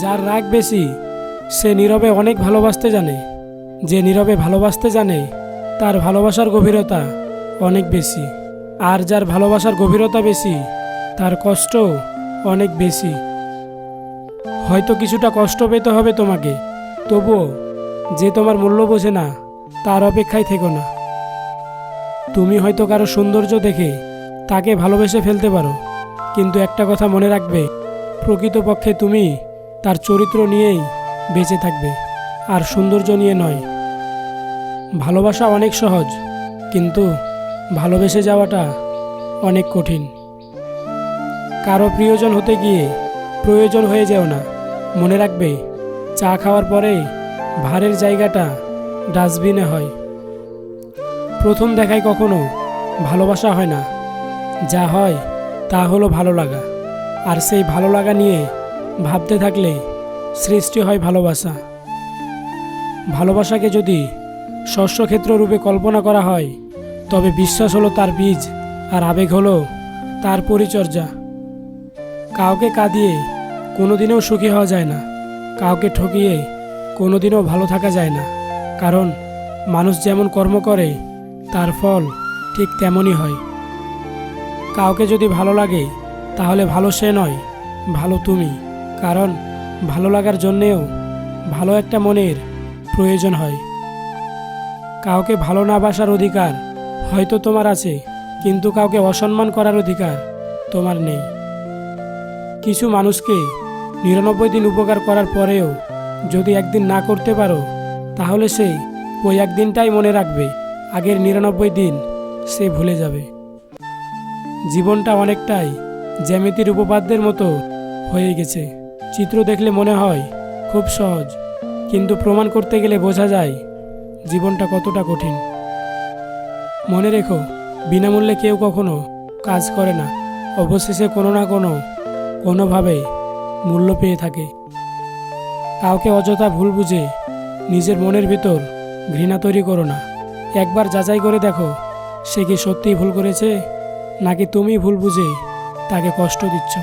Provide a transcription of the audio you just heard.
যার রাগ বেশি, সে নীরবে অনেক ভালোবাসতে জানে। যে নীরবে ভালোবাসতে জানে, তার ভালোবাসার গভীরতা অনেক বেশি। আর যার ভালোবাসার গভীরতা বেশি, তার কষ্ট অনেক বেশি। হয়তো কিছুটা কষ্ট পেতে হবে তোমাকে, তবুও যে তোমার মূল্য বোঝে না, তার অপেক্ষায় থেকো না। তুমি হয়তো কারও সৌন্দর্য দেখে তাকে ভালোবেসে ফেলতে পারো, কিন্তু একটা কথা মনে রাখবে, প্রকৃতপক্ষে তুমি তার চরিত্র নিয়েই বেঁচে থাকবে, আর সৌন্দর্য নিয়ে নয়। ভালোবাসা অনেক সহজ, কিন্তু ভালোবেসে যাওয়াটা অনেক কঠিন। কারও প্রিয়জন হতে গিয়ে প্রয়োজন হয়ে যেও না। মনে রাখবে, চা খাওয়ার পরে ভারের জায়গাটা ডাস্টবিনে হয়। প্রথম দেখায় কখনো ভালোবাসা হয় না। যা হয় তা হলো ভালো লাগা, আর সেই ভালো লাগা নিয়ে ভাবতে থাকলে সৃষ্টি হয় ভালোবাসা। ভালোবাসাকে যদি শস্যক্ষেত্র রূপে কল্পনা করা হয়, তবে বিশ্বাস হলো তার বীজ আর আবেগ হলো তার পরিচর্যা। কাউকে কাঁদিয়ে কোনোদিনও সুখী হওয়া যায় না। কাউকে ঠকিয়ে কোনোদিনও ভালো থাকা যায় না। কারণ মানুষ যেমন কর্ম করে, তার ফল ঠিক তেমনই হয়। কাউকে যদি ভালো লাগে, তাহলে ভালো সে নয়, ভালো তুমি। কারণ ভালো লাগার জন্যেও ভালো একটা মনের প্রয়োজন হয়। কাউকে ভালো না বাসার অধিকার হয়তো তোমার আছে, কিন্তু কাউকে অসম্মান করার অধিকার তোমার নেই। কিছু মানুষকে নিরানব্বই দিন উপকার করার পরেও যদি একদিন না করতে পারো, তাহলে সে ওই একদিনটাই মনে রাখবে, আগের নিরানব্বই দিন সে ভুলে যাবে। জীবনটা অনেকটাই জ্যামিতির উপপাদ্যের মতো হয়ে গেছে। চিত্র দেখলে মনে হয় খুব সহজ, কিন্তু প্রমাণ করতে গেলে বোঝা যায় জীবনটা কতটা কঠিন। মনে রেখো, বিনামূল্যে কেউ কখনো কাজ করে না, অবশেষে কোনো না কোনো কোনোভাবে মূল্য পেয়ে থাকে। কাউকে অযথা ভুল বুঝে নিজের মনের ভিতর ঘৃণা তৈরি করো না। একবার যাচাই করে দেখো, সে কি সত্যিই ভুল করেছে, নাকি তুমি ভুল বুঝে তাকে কষ্ট দিচ্ছ।